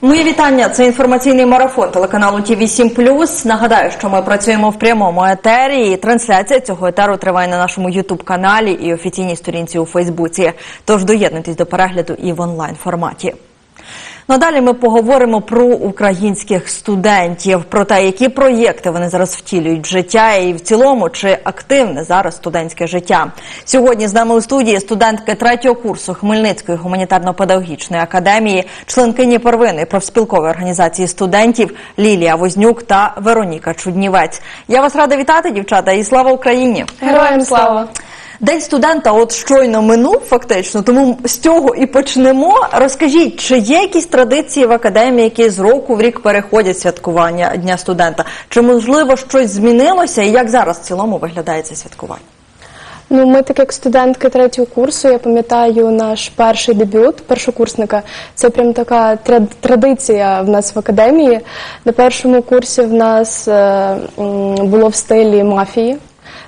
Мої вітання. Це інформаційний марафон телеканалу ТВ 7 Нагадаю, що ми працюємо в прямому етері. і Трансляція цього етеру триває на нашому Ютуб каналі і офіційній сторінці у Фейсбуці. Тож доєднуйтесь до перегляду і в онлайн форматі. Надалі ми поговоримо про українських студентів, про те, які проєкти вони зараз втілюють в життя, і в цілому чи активне зараз студентське життя. Сьогодні з нами у студії студентки третього курсу Хмельницької гуманітарно-педагогічної академії, членкині первинної профспілкової організації студентів Лілія Вознюк та Вероніка Чуднівець. Я вас рада вітати, дівчата, і слава Україні! Героям слава! День студента от щойно минув фактично, тому з цього і почнемо. Розкажіть, чи є якісь традиції в академії, які з року в рік переходять святкування Дня студента? Чи можливо щось змінилося, і як зараз в цілому виглядає це святкування? Ну, ми, так як студентки третього курсу, я пам'ятаю наш перший дебют першокурсника. Це прям така тра- традиція в нас в академії. На першому курсі в нас е, було в стилі мафії.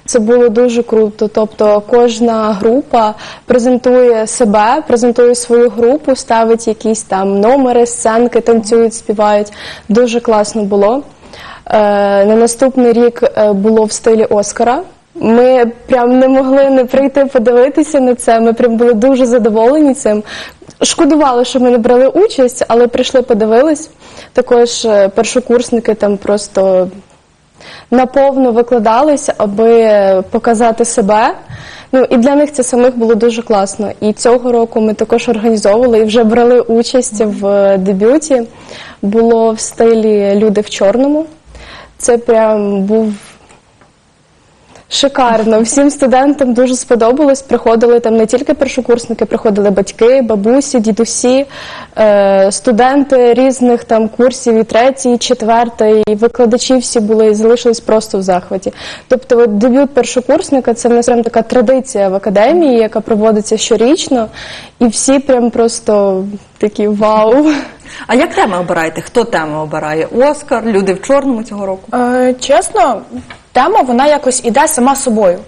Це було дуже круто. Тобто кожна група презентує себе, презентує свою групу, ставить якісь там номери, сценки, танцюють, співають. Дуже класно було. Е, на наступний рік е, було в стилі Оскара. Ми прям не могли не прийти подивитися на це. Ми прям були дуже задоволені цим. Шкодували, що ми не брали участь, але прийшли, подивились. Також е, першокурсники там просто наповно викладались, аби показати себе. Ну і для них це самих було дуже класно. І цього року ми також організовували і вже брали участь в дебюті. Було в стилі Люди в чорному. Це прям був Шикарно, всім студентам дуже сподобалось. Приходили там не тільки першокурсники, приходили батьки, бабусі, дідусі, е, студенти різних там курсів, і третій, і четвертий, і викладачі всі були і залишились просто в захваті. Тобто, от дебют першокурсника це в нас прям така традиція в академії, яка проводиться щорічно, і всі прям просто такі вау. А як теми обираєте? Хто теми обирає? Оскар, люди в чорному цього року? Е, чесно, тема вона якось іде сама собою.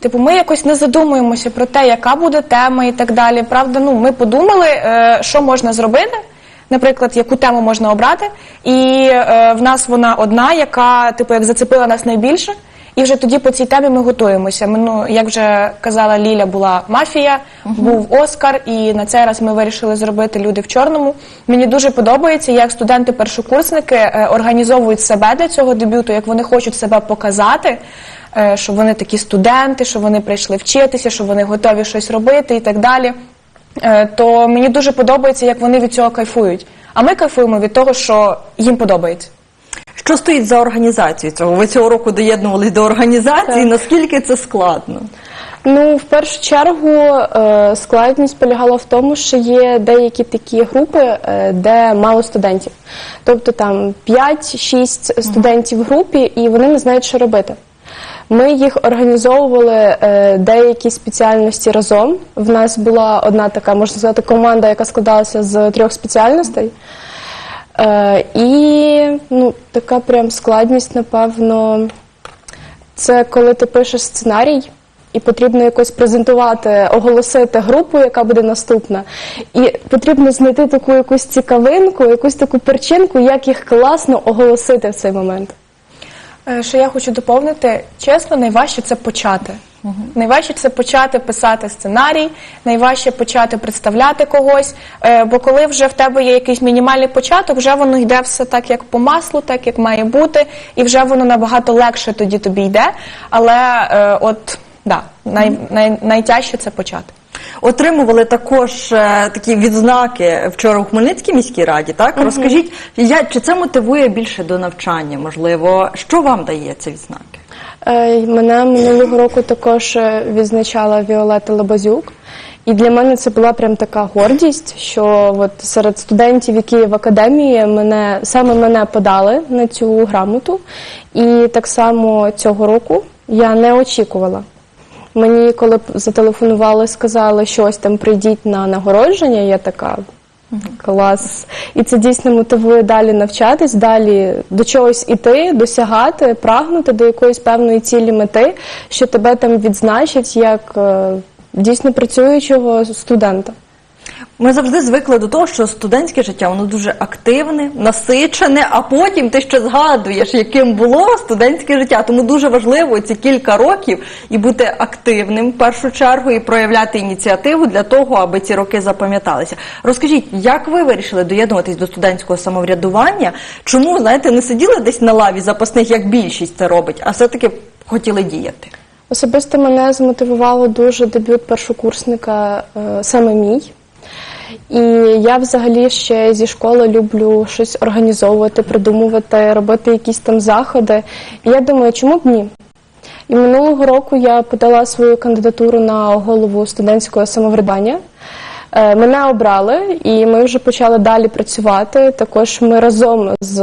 Типу, ми якось не задумуємося про те, яка буде тема і так далі. Правда, ну ми подумали, е, що можна зробити. Наприклад, яку тему можна обрати, і е, в нас вона одна, яка типу як зацепила нас найбільше. І вже тоді по цій темі ми готуємося. Ми, ну, як вже казала Ліля, була мафія, був Оскар, і на цей раз ми вирішили зробити люди в чорному. Мені дуже подобається, як студенти-першокурсники е, організовують себе для цього дебюту, як вони хочуть себе показати, е, що вони такі студенти, що вони прийшли вчитися, що вони готові щось робити і так далі. Е, То мені дуже подобається, як вони від цього кайфують. А ми кайфуємо від того, що їм подобається. Що стоїть за організацією цього? Ви цього року доєднувались до організації. Наскільки це складно? Ну, в першу чергу, е, складність полягала в тому, що є деякі такі групи, е, де мало студентів. Тобто там 5-6 студентів в групі, і вони не знають, що робити. Ми їх організовували е, деякі спеціальності разом. В нас була одна така, можна сказати, команда, яка складалася з трьох спеціальностей. Е, і ну, така прям складність, напевно, це коли ти пишеш сценарій. І потрібно якось презентувати, оголосити групу, яка буде наступна. І потрібно знайти таку якусь цікавинку, якусь таку перчинку, як їх класно оголосити в цей момент. Е, Що я хочу доповнити, чесно, найважче це почати. Найважче це почати писати сценарій, найважче почати представляти когось. Е, Бо коли вже в тебе є якийсь мінімальний початок, вже воно йде все так, як по маслу, так як має бути, і вже воно набагато легше тоді тобі йде. Але е, от да, най, най, найтяжче це почати. Отримували також е, такі відзнаки вчора у Хмельницькій міській раді. Так розкажіть, я чи це мотивує більше до навчання? Можливо, що вам дає ці відзнаки? Е, Мене минулого року також е, відзначала Віолета Лабазюк. І для мене це була прям така гордість, що от серед студентів, які в академії, мене саме мене подали на цю грамоту. І так само цього року я не очікувала. Мені, коли зателефонували, сказали, що ось там прийдіть на нагородження, я така. Клас. І це дійсно мотивує далі навчатись, далі до чогось іти, досягати, прагнути до якоїсь певної цілі мети, що тебе там відзначать як е, дійсно працюючого студента. Ми завжди звикли до того, що студентське життя воно дуже активне, насичене, а потім ти ще згадуєш, яким було студентське життя. Тому дуже важливо ці кілька років і бути активним в першу чергу, і проявляти ініціативу для того, аби ці роки запам'яталися. Розкажіть, як ви вирішили доєднуватись до студентського самоврядування? Чому знаєте, не сиділи десь на лаві запасних, як більшість це робить, а все-таки хотіли діяти? Особисто мене змотивувало дуже дебют першокурсника е, саме мій. І я взагалі ще зі школи люблю щось організовувати, придумувати, робити якісь там заходи. І я думаю, чому б ні? І минулого року я подала свою кандидатуру на голову студентського самоврядування. Е, Мене обрали, і ми вже почали далі працювати. Також ми разом з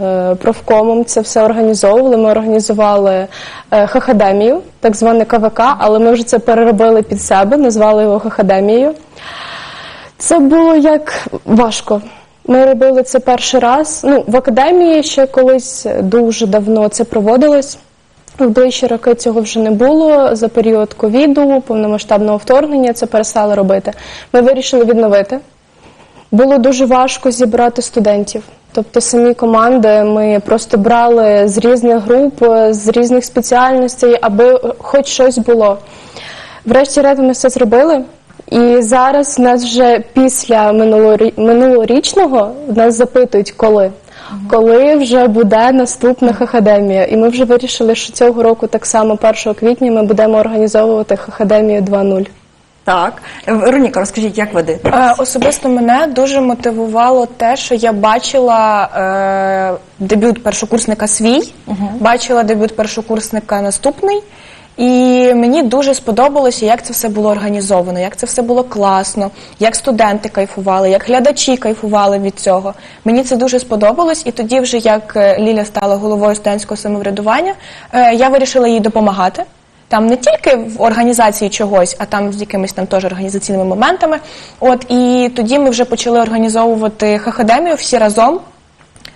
е, профкомом це все організовували. Ми організували е, хахадемію, так зване КВК, але ми вже це переробили під себе, назвали його хахадемією. Це було як важко. Ми робили це перший раз. Ну, в академії ще колись дуже давно це проводилось. В ближчі роки цього вже не було. За період ковіду, повномасштабного вторгнення це перестали робити. Ми вирішили відновити. Було дуже важко зібрати студентів. Тобто самі команди ми просто брали з різних груп, з різних спеціальностей, аби хоч щось було. Врешті-решт ми все зробили. І зараз нас вже після минулорічного нас запитують, коли. Коли вже буде наступна хахадемія. І ми вже вирішили, що цього року, так само 1 квітня, ми будемо організовувати хахадемію 2.0. Так, Вероніка, розкажіть, як ви Е, Особисто мене дуже мотивувало те, що я бачила е, дебют першокурсника свій, бачила дебют першокурсника наступний. І мені дуже сподобалося, як це все було організовано, як це все було класно, як студенти кайфували, як глядачі кайфували від цього. Мені це дуже сподобалось, і тоді, вже як е, Ліля стала головою студентського самоврядування, е, я вирішила їй допомагати. Там не тільки в організації чогось, а там з якимись там теж організаційними моментами. От і тоді ми вже почали організовувати хахадемію всі разом.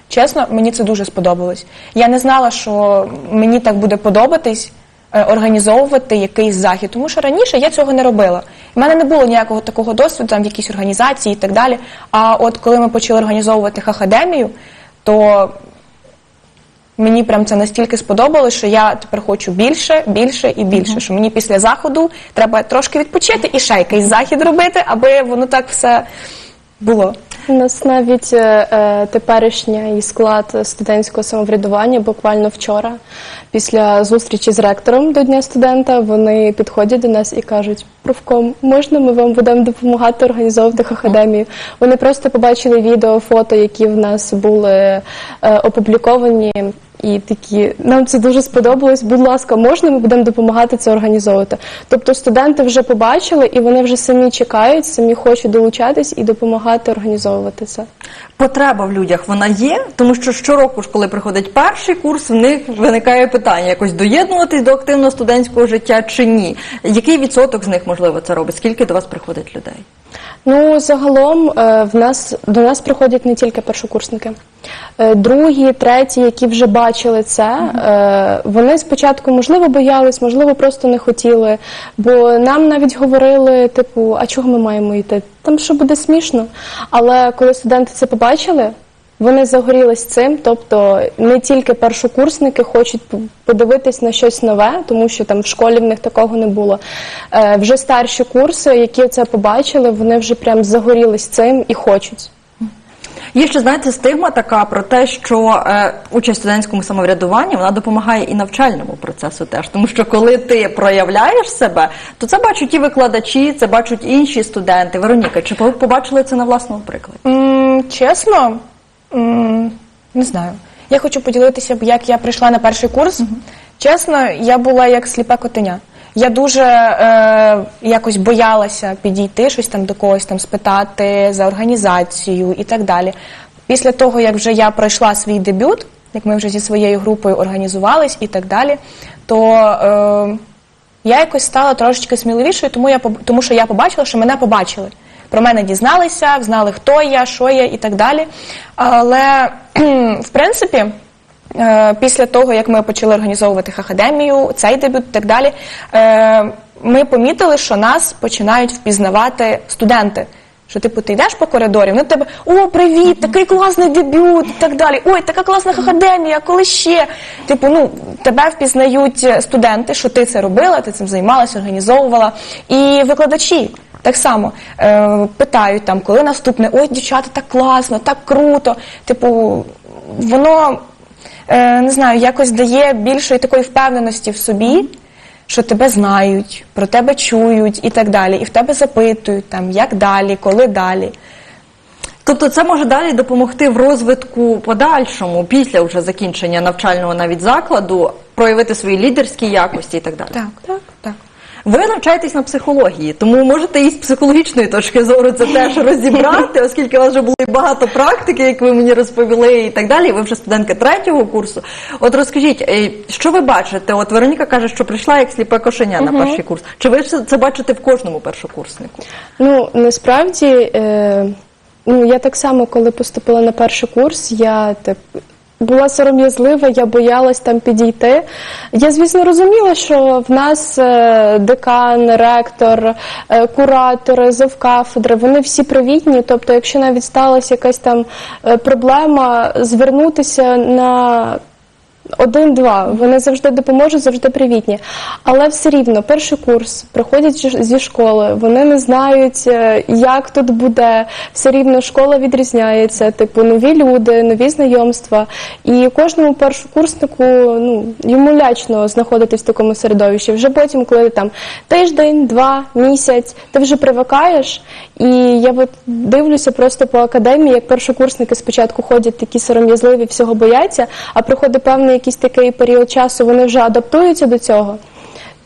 Чесно, мені це дуже сподобалось. Я не знала, що мені так буде подобатись організовувати якийсь захід, тому що раніше я цього не робила. У мене не було ніякого такого досвіду там в якійсь організації і так далі. А от коли ми почали організовувати хахадемію, то Мені прям це настільки сподобалось, що я тепер хочу більше, більше і більше. Що мені після заходу треба трошки відпочити і ще якийсь захід робити, аби воно так все було. У нас навіть е, е, теперішній склад студентського самоврядування буквально вчора, після зустрічі з ректором до Дня студента, вони підходять до нас і кажуть: профком, можна ми вам будемо допомагати організовувати академію? Вони просто побачили відео, фото, які в нас були е, опубліковані. І такі, нам це дуже сподобалось. Будь ласка, можна ми будемо допомагати це організовувати. Тобто студенти вже побачили і вони вже самі чекають, самі хочуть долучатись і допомагати організовувати це. Потреба в людях вона є, тому що щороку, ж коли приходить перший курс, в них виникає питання якось доєднуватись до активного студентського життя чи ні. Який відсоток з них можливо це робить? Скільки до вас приходить людей? Ну, загалом е, в нас до нас приходять не тільки першокурсники. Е, Другі, треті, які вже бачили це, е, вони спочатку можливо боялись, можливо, просто не хотіли. Бо нам навіть говорили, типу, а чого ми маємо йти? Там що буде смішно. Але коли студенти це побачили, вони загорілись цим, тобто не тільки першокурсники хочуть подивитись на щось нове, тому що там в школі в них такого не було. Е, вже старші курси, які це побачили, вони вже прям загорілись цим і хочуть. Є ще знаєте стигма така про те, що е, участь в студентському самоврядуванні вона допомагає і навчальному процесу теж. Тому що коли ти проявляєш себе, то це бачать і викладачі, це бачать інші студенти. Вероніка, чи ви побачили це на власному прикладі? М, чесно, не знаю. Я хочу поділитися, як я прийшла на перший курс. Чесно, я була як сліпе котеня. Я дуже е, якось боялася підійти, щось там до когось там спитати за організацію і так далі. Після того, як вже я пройшла свій дебют, як ми вже зі своєю групою організувались і так далі, то е, я якось стала трошечки сміливішою, тому я тому що я побачила, що мене побачили. Про мене дізналися, знали, хто я, що я і так далі. Але в принципі. Е, Після того, як ми почали організовувати академію, цей дебют і так далі, е, ми помітили, що нас починають впізнавати студенти. Що типу ти йдеш по коридорі, вони до тебе о, привіт, такий класний дебют і так далі. Ой, така класна академія, коли ще. Типу, ну тебе впізнають студенти, що ти це робила, ти цим займалася, організовувала. І викладачі так само е, питають там, коли наступне, ой, дівчата, так класно, так круто. Типу, воно е, не знаю, якось дає більшої такої впевненості в собі, що тебе знають, про тебе чують і так далі. І в тебе запитують, там, як далі, коли далі. Тобто це може далі допомогти в розвитку подальшому, після вже закінчення навчального навіть закладу, проявити свої лідерські якості і так далі. Так, так, так. Ви навчаєтесь на психології, тому можете і з психологічної точки зору це теж розібрати, оскільки у вас вже було і багато практики, як ви мені розповіли, і так далі. Ви вже студентка третього курсу. От розкажіть, е, що ви бачите? От Вероніка каже, що прийшла як сліпе кошеня на перший курс. Чи ви це бачите в кожному першокурснику? Ну насправді, е, ну я так само, коли поступила на перший курс, я так. Була сором'язлива, я боялась там підійти. Я, звісно, розуміла, що в нас е, декан, ректор, е, куратори, завкафедри, вони всі привітні. Тобто, якщо навіть сталася якась там е, проблема, звернутися на один-два. Вони завжди допоможуть, завжди привітні. Але все рівно, перший курс приходять зі школи, вони не знають, е, як тут буде. Все рівно школа відрізняється, типу нові люди, нові знайомства. І кожному першокурснику ну, йому лячно знаходитись в такому середовищі. Вже потім, коли там тиждень, два, місяць, ти вже привикаєш. І я от дивлюся просто по академії, як першокурсники спочатку ходять такі сором'язливі, всього бояться, а приходить певний якийсь такий період часу, вони вже адаптуються до цього.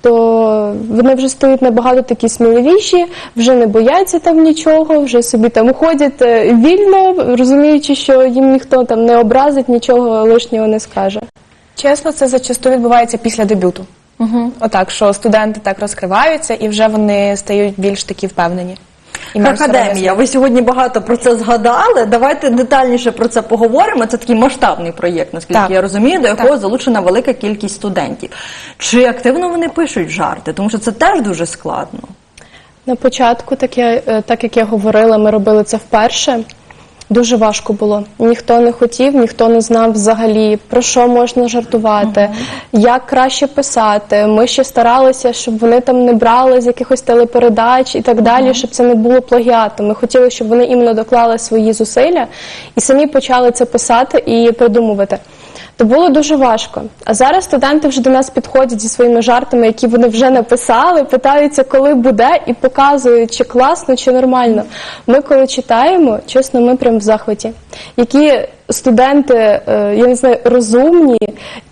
То вони вже стають набагато такі сміливіші, вже не бояться там нічого, вже собі там ходять е, вільно, розуміючи, що їм ніхто там не образить, нічого лишнього не скаже. Чесно, це зачасту відбувається після дебюту. Угу. Отак, що студенти так розкриваються і вже вони стають більш такі впевнені. І Академія. Ви сьогодні багато про це згадали. Давайте детальніше про це поговоримо. Це такий масштабний проєкт, наскільки Так. я розумію, до якого Так. залучена велика кількість студентів. Чи активно вони пишуть жарти? Тому що це теж дуже складно. На початку, так, я, е, так як я говорила, ми робили це вперше. Дуже важко було. Ніхто не хотів, ніхто не знав взагалі про що можна жартувати, як краще писати. Ми ще старалися, щоб вони там не брали з якихось телепередач і так далі, щоб це не було плагіатом. Ми хотіли, щоб вони іменно доклали свої зусилля і самі почали це писати і придумувати. То було дуже важко. А зараз студенти вже до нас підходять зі своїми жартами, які вони вже написали, питаються, коли буде, і показують, чи класно, чи нормально. Ми, коли читаємо, чесно, ми прям в захваті. Які студенти, е, я не знаю, розумні,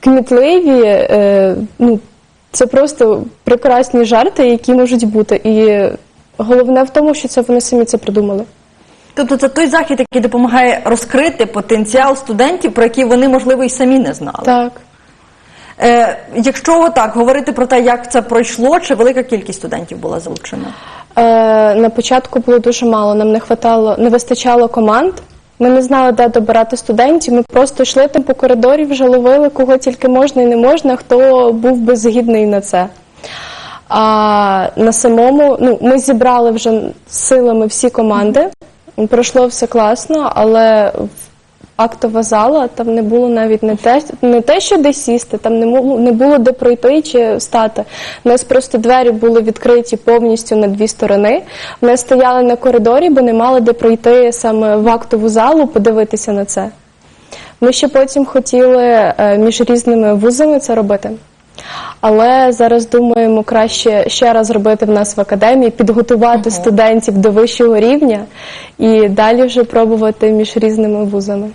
кмітливі, е, ну, це просто прекрасні жарти, які можуть бути. І головне в тому, що це вони самі це придумали. Тобто це той захід, який допомагає розкрити потенціал студентів, про який вони, можливо, і самі не знали. Так. Е, якщо отак говорити про те, як це пройшло, чи велика кількість студентів була залучена? Е, на початку було дуже мало. Нам не хватало, не вистачало команд. Ми не знали, де добирати студентів. Ми просто йшли там по коридорі, вже ловили кого тільки можна і не можна, хто був би згідний на це. А на самому, ну, ми зібрали вже силами всі команди. Пройшло все класно, але актова зала там не було навіть не те, не те, що де сісти, там не було, не було де пройти чи стати. У нас просто двері були відкриті повністю на дві сторони. Ми стояли на коридорі, бо не мали де пройти саме в актову залу, подивитися на це. Ми ще потім хотіли е, між різними вузами це робити. Але зараз думаємо краще ще раз робити в нас в академії, підготувати студентів до вищого рівня і далі вже пробувати між різними вузами.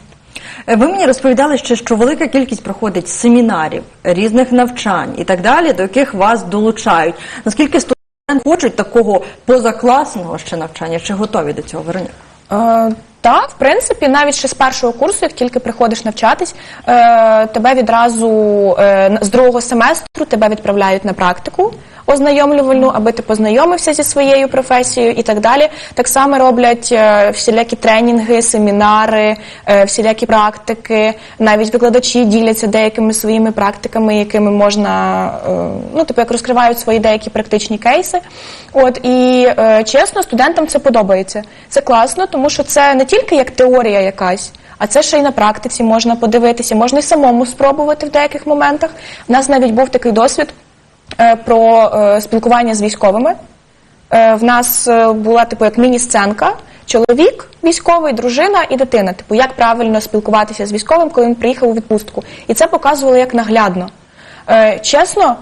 Е, Ви мені розповідали ще, що велика кількість проходить семінарів, різних навчань і так далі, до яких вас долучають. Наскільки студенти хочуть такого позакласного ще навчання, чи готові до цього, Вероніка? Е, так, в принципі, навіть ще з першого курсу, як тільки приходиш навчатись, е, тебе відразу е, з другого семестру тебе відправляють на практику ознайомлювальну, аби ти познайомився зі своєю професією і так далі. Так само роблять е, всілякі тренінги, семінари, е, всілякі практики. Навіть викладачі діляться деякими своїми практиками, якими можна, е, ну типу, як розкривають свої деякі практичні кейси. От і чесно, студентам це подобається. Це класно, тому що це не тільки як теорія якась. А це ще й на практиці можна подивитися, можна й самому спробувати в деяких моментах. У нас навіть був такий досвід про е, спілкування з військовими. Е, в нас е, була типу як міні-сценка. Чоловік, військовий, дружина і дитина. Типу, як правильно спілкуватися з військовим, коли він приїхав у відпустку. І це показувало як наглядно. Е, Чесно, е,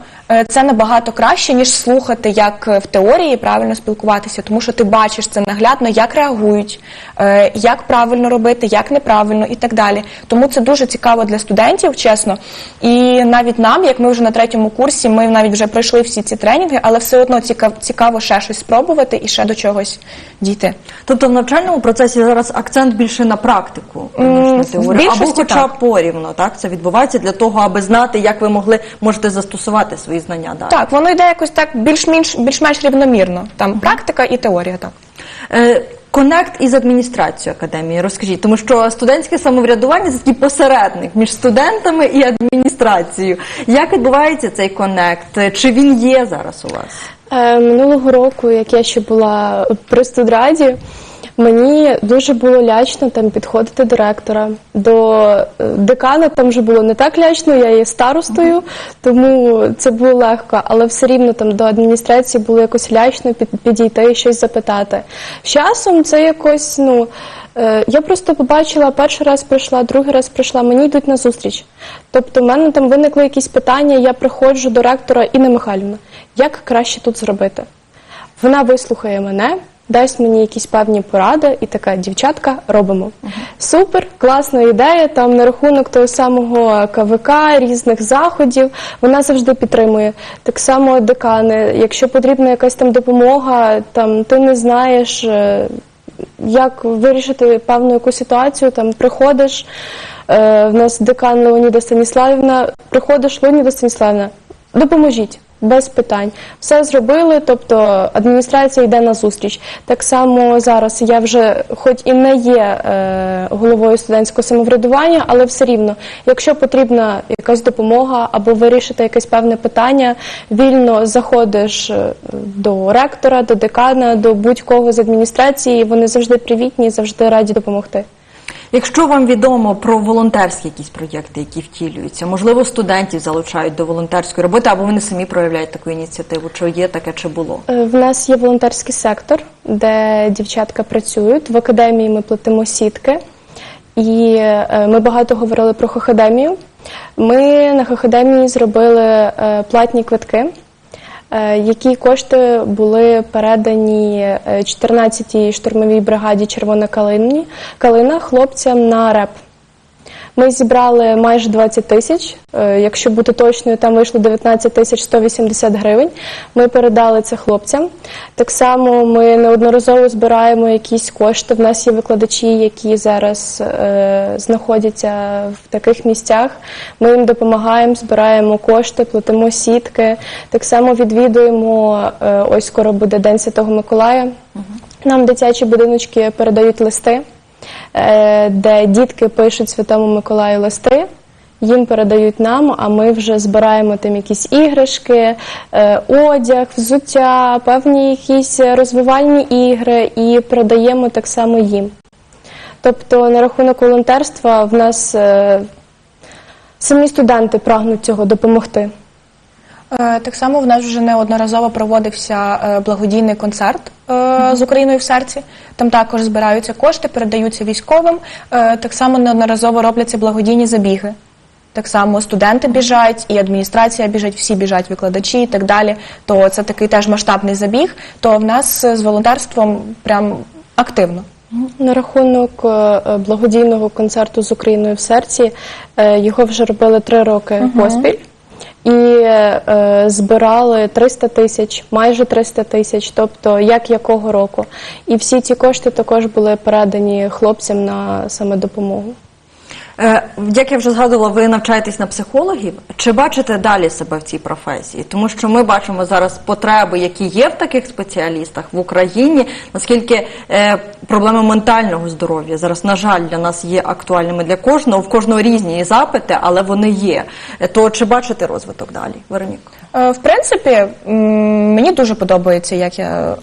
це набагато краще, ніж слухати, як е, в теорії правильно спілкуватися, тому що ти бачиш це наглядно, як реагують, е, як правильно робити, як неправильно і так далі. Тому це дуже цікаво для студентів, чесно. І навіть нам, як ми вже на третьому курсі, ми навіть вже пройшли всі ці тренінги, але все одно цікаво, ще щось спробувати і ще до чогось дійти. Тобто в навчальному процесі зараз акцент більше на практику, на теорію. Або хоча так. порівно, так? Це відбувається для того, аби знати, як ви могли можете застосувати свої знання далі. Так, воно йде якось так більш-менш більш-менш рівномірно. Там практика і теорія, так. Е, Конект із адміністрацією академії, розкажіть, тому що студентське самоврядування це такий посередник між студентами і адміністрацією. Як відбувається цей конект? Чи він є зараз у вас? Е, Минулого року, як я ще була при студраді, мені дуже було лячно там підходити до ректора. До е, декана там вже було не так лячно, я є старостою, тому це було легко, але все рівно там до адміністрації було якось лячно підійти і щось запитати. З часом це якось, ну. е, Я просто побачила, перший раз прийшла, другий раз прийшла, мені йдуть на зустріч. Тобто в мене там виникли якісь питання, я приходжу до ректора Інна Михайлівна, як краще тут зробити? Вона вислухає мене, дасть мені якісь певні поради, і така дівчатка робимо. Супер, класна ідея. Там на рахунок того самого КВК, різних заходів. Вона завжди підтримує. Так само декани. Якщо потрібна якась там допомога, там ти не знаєш. е, Як вирішити певну яку ситуацію, там приходиш, е, в нас декан Леоніда Станіславівна, приходиш, Леоніда Станіславівна, допоможіть. Без питань. Все зробили, тобто адміністрація йде на зустріч. Так само зараз я вже, хоч і не є е, головою студентського самоврядування, але все рівно, якщо потрібна якась допомога або вирішити якесь певне питання, вільно заходиш е, до ректора, до декана, до будь-кого з адміністрації. Вони завжди привітні, завжди раді допомогти. Якщо вам відомо про волонтерські якісь проєкти, які втілюються, можливо, студентів залучають до волонтерської роботи, або вони самі проявляють таку ініціативу, чи є таке, чи було? Е, В нас є волонтерський сектор, де дівчатка працюють. В академії ми платимо сітки, і е, ми багато говорили про хохадемію. Ми на хохадемії зробили е, платні квитки, які кошти були передані е, 14-й штурмовій бригаді Червона калині, калина хлопцям на реп. Ми зібрали майже 20 тисяч. Е, Якщо бути точною, там вийшло 19 тисяч 180 гривень. Ми передали це хлопцям. Так само ми неодноразово збираємо якісь кошти. В нас є викладачі, які зараз е, знаходяться в таких місцях. Ми їм допомагаємо, збираємо кошти, платимо сітки. Так само відвідуємо. е, ось скоро буде День Святого Миколая. Нам дитячі будиночки передають листи де дітки пишуть Святому Миколаю листи, їм передають нам, а ми вже збираємо там якісь іграшки, е, одяг, взуття, певні якісь розвивальні ігри і передаємо так само їм. Тобто на рахунок волонтерства в нас е, самі студенти прагнуть цього допомогти. Е, Так само в нас вже неодноразово проводився е, благодійний концерт е, з Україною в серці. Там також збираються кошти, передаються військовим. Так само неодноразово робляться благодійні забіги. Так само студенти біжать, і адміністрація біжать, всі біжать, викладачі і так далі. То це такий теж масштабний забіг. То в нас з волонтерством прям активно. На рахунок благодійного концерту з Україною в серці його вже робили три роки поспіль. І е, збирали 300 тисяч, майже 300 тисяч, тобто як якого року. І всі ці кошти також були передані хлопцям на саме допомогу. Е, Як я вже згадувала, ви навчаєтесь на психологів. Чи бачите далі себе в цій професії? Тому що ми бачимо зараз потреби, які є в таких спеціалістах в Україні. Наскільки е, проблеми ментального здоров'я зараз, на жаль, для нас є актуальними для кожного, в кожного різні запити, але вони є. Е, То чи бачите розвиток далі, Вероніка? Е, В принципі, мені дуже подобається, як я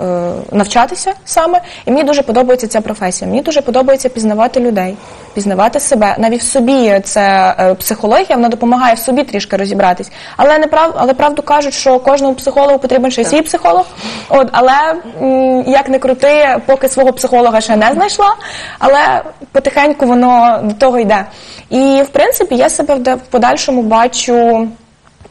навчатися саме, і мені дуже подобається ця професія. Мені дуже подобається пізнавати людей, пізнавати себе. Навіть собі це е, психологія, вона допомагає в собі трішки розібратись. Але не прав, але правду кажуть, що кожному психологу потрібен ще й свій психолог. От, але м, як не крути, поки свого психолога ще не знайшла, але потихеньку воно до того йде. І в принципі, я себе в подальшому бачу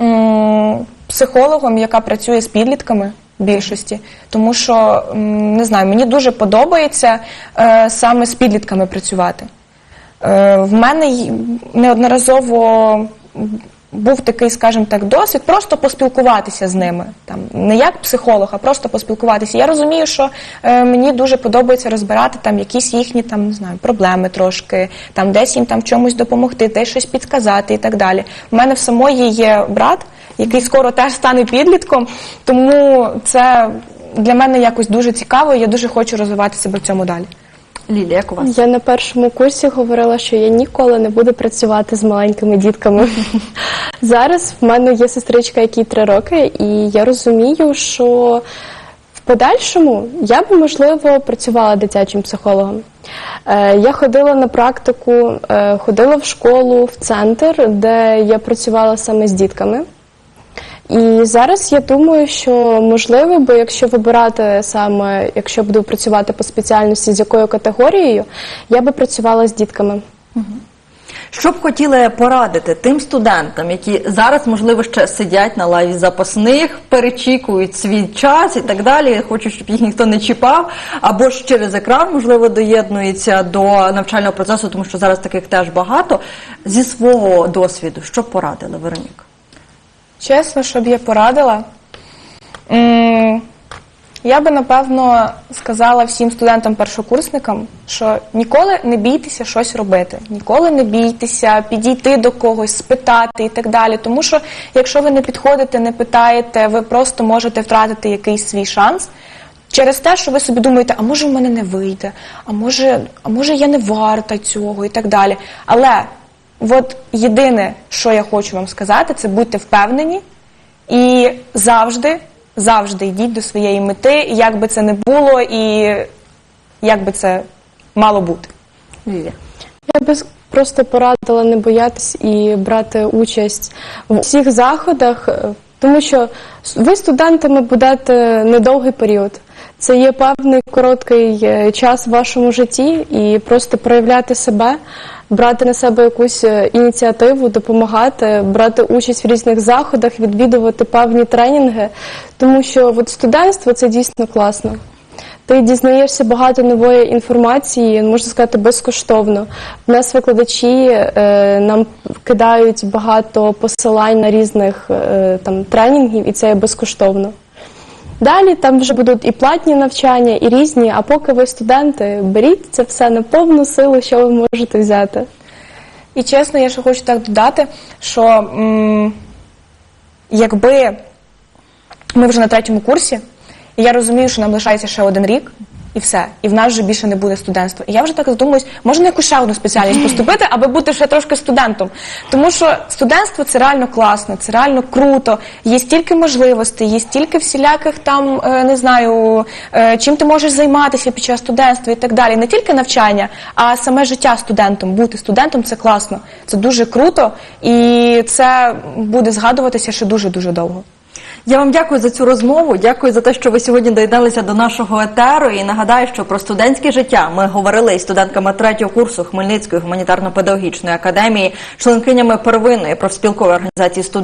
м, психологом, яка працює з підлітками більшості, тому що не знаю, мені дуже подобається е, саме з підлітками працювати. Е, в мене неодноразово був такий, скажімо так, досвід просто поспілкуватися з ними. Там не як психолог, а просто поспілкуватися. Я розумію, що е, мені дуже подобається розбирати там якісь їхні там не знаю проблеми трошки, там десь їм там в чомусь допомогти, десь щось підказати і так далі. У мене в самої є брат, який скоро теж стане підлітком, тому це для мене якось дуже цікаво. і Я дуже хочу розвивати себе в цьому далі. Лілія, як у вас? Я на першому курсі говорила, що я ніколи не буду працювати з маленькими дітками. Зараз в мене є сестричка, якій три роки, і я розумію, що в подальшому я б можливо працювала дитячим психологом. Е, Я ходила на практику, е, ходила в школу, в центр, де я працювала саме з дітками. І зараз я думаю, що можливо, бо якщо вибирати саме, якщо буду працювати по спеціальності, з якою категорією, я би працювала з дітками. Що б хотіли порадити тим студентам, які зараз, можливо, ще сидять на лаві запасних, перечікують свій час і так далі, хочуть, щоб їх ніхто не чіпав, або ж через екран, можливо, доєднуються до навчального процесу, тому що зараз таких теж багато. Зі свого досвіду, що б порадили, Вероніка? Чесно, щоб я порадила, я би напевно сказала всім студентам-першокурсникам, що ніколи не бійтеся щось робити, ніколи не бійтеся підійти до когось, спитати і так далі. Тому що якщо ви не підходите, не питаєте, ви просто можете втратити якийсь свій шанс. Через те, що ви собі думаєте, а може в мене не вийде, а може, а може я не варта цього і так далі. Але от єдине, що я хочу вам сказати, це будьте впевнені і завжди, завжди йдіть до своєї мети, як би це не було, і як би це мало бути. Лілія. Я би просто порадила не боятись і брати участь в всіх заходах, е, тому що ви студентами будете недовгий період. Це є певний короткий е, час в вашому житті і просто проявляти себе, брати на себе якусь е, ініціативу, допомагати, брати участь в різних заходах, відвідувати певні тренінги, тому що от студентство це дійсно класно. Ти дізнаєшся багато нової інформації, можна сказати, безкоштовно. В нас викладачі е, нам кидають багато посилань на різних е, там тренінгів, і це безкоштовно. Далі там вже будуть і платні навчання, і різні. А поки ви студенти, беріть це все на повну силу, що ви можете взяти. І чесно, я ще хочу так додати, що м, якби ми вже на третьому курсі, і я розумію, що нам лишається ще один рік, і все, і в нас вже більше не буде студентства. І я вже так задумуюсь, може на якусь ще одну спеціальність поступити, аби бути ще трошки студентом. Тому що студентство це реально класно, це реально круто. Є стільки можливостей, є стільки всіляких там, е, не знаю, е, чим ти можеш займатися під час студентства і так далі. Не тільки навчання, а саме життя студентом. Бути студентом це класно, це дуже круто, і це буде згадуватися ще дуже дуже довго. Я вам дякую за цю розмову. Дякую за те, що ви сьогодні доєдналися до нашого етеру. І нагадаю, що про студентське життя ми говорили із студентками третього курсу Хмельницької гуманітарно-педагогічної академії, членкинями первинної профспілкової організації студентів.